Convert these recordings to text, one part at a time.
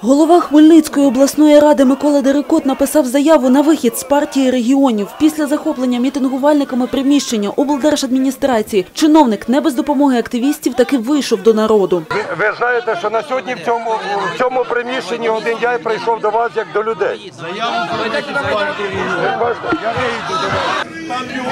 Голова Хмельницької обласної ради Микола Дерекот написав заяву на вихід з партії регіонів. Після захоплення мітингувальниками приміщення облдержадміністрації чиновник не без допомоги активістів таки вийшов до народу. Ви, ви знаєте, що на сьогодні в цьому, в цьому приміщенні один я прийшов до вас як до людей. Ви бачите, я вийду до вас.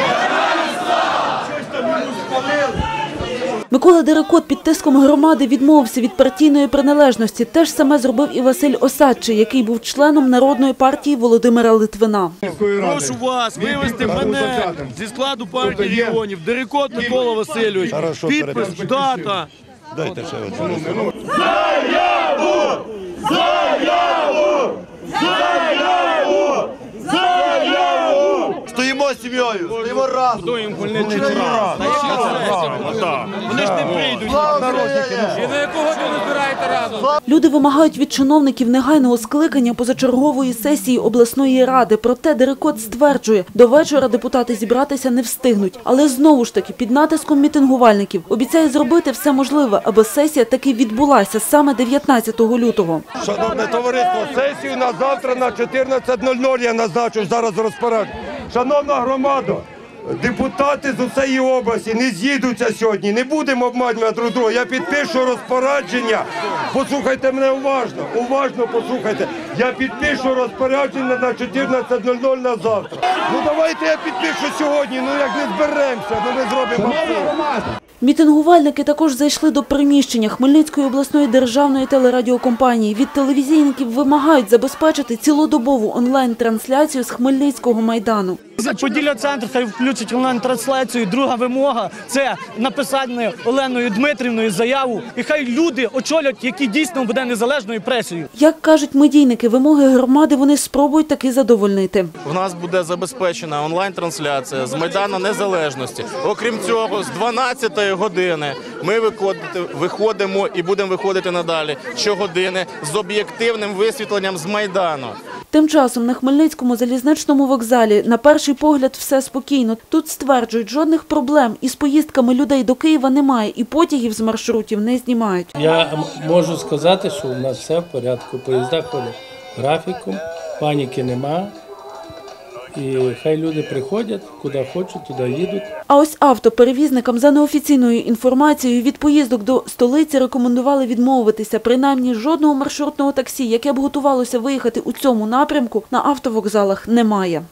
Микола Дерекот під тиском громади відмовився від партійної приналежності. Те ж саме зробив і Василь Осадчий, який був членом народної партії Володимира Литвина. Прошу вас вивести мене зі складу партії регіонів. Дерекот Микола Васильович. Підпис, дата. Дайте ще один. Стоїмо з сім'єю, стоїмо разом. Готуємо Хмельниччину разом. Вони ж не прийдуть. І на яку годину збираєте разом? Люди вимагають від чиновників негайного скликання позачергової сесії обласної ради. Проте Дерекот стверджує, до вечора депутати зібратися не встигнуть. Але знову ж таки під натиском мітингувальників обіцяє зробити все можливе, аби сесія таки відбулася саме 19 лютого. Шановне товариство, сесію на завтра на 14.00 я назначу зараз розпорядження. Шановна громада, депутати з усієї області не з'їдуться сьогодні, не будемо обманювати друг друга. Я підпишу розпорядження. Послухайте мене уважно, уважно послухайте. Я підпишу розпорядження на 14.00 на завтра. Ну давайте я підпишу сьогодні, ну як не зберемося, ну ми зробимо. Мітингувальники також зайшли до приміщення Хмельницької обласної державної телерадіокомпанії. Від телевізійників вимагають забезпечити цілодобову онлайн-трансляцію з Хмельницького майдану. Поділля центр хай включить онлайн-трансляцію. Друга вимога це написання Оленою Дмитрівною заяву. І хай люди очолять, які дійсно буде незалежною пресою. Як кажуть медійники, вимоги громади вони спробують таки задовольнити. В нас буде забезпечена онлайн-трансляція з Майдану Незалежності. Окрім цього, з 12-ї години ми виходити- виходимо і будемо виходити надалі щогодини з об'єктивним висвітленням з Майдану. Тим часом на Хмельницькому залізничному вокзалі на перший погляд все спокійно. Тут стверджують, жодних проблем із поїздками людей до Києва немає і потягів з маршрутів не знімають. Я можу сказати, що у нас все в порядку. Поїзда ходять графіком, паніки нема. І хай люди приходять, куди хочуть, туди їдуть. А ось автоперевізникам за неофіційною інформацією від поїздок до столиці рекомендували відмовитися. Принаймні жодного маршрутного таксі, яке б готувалося виїхати у цьому напрямку, на автовокзалах немає.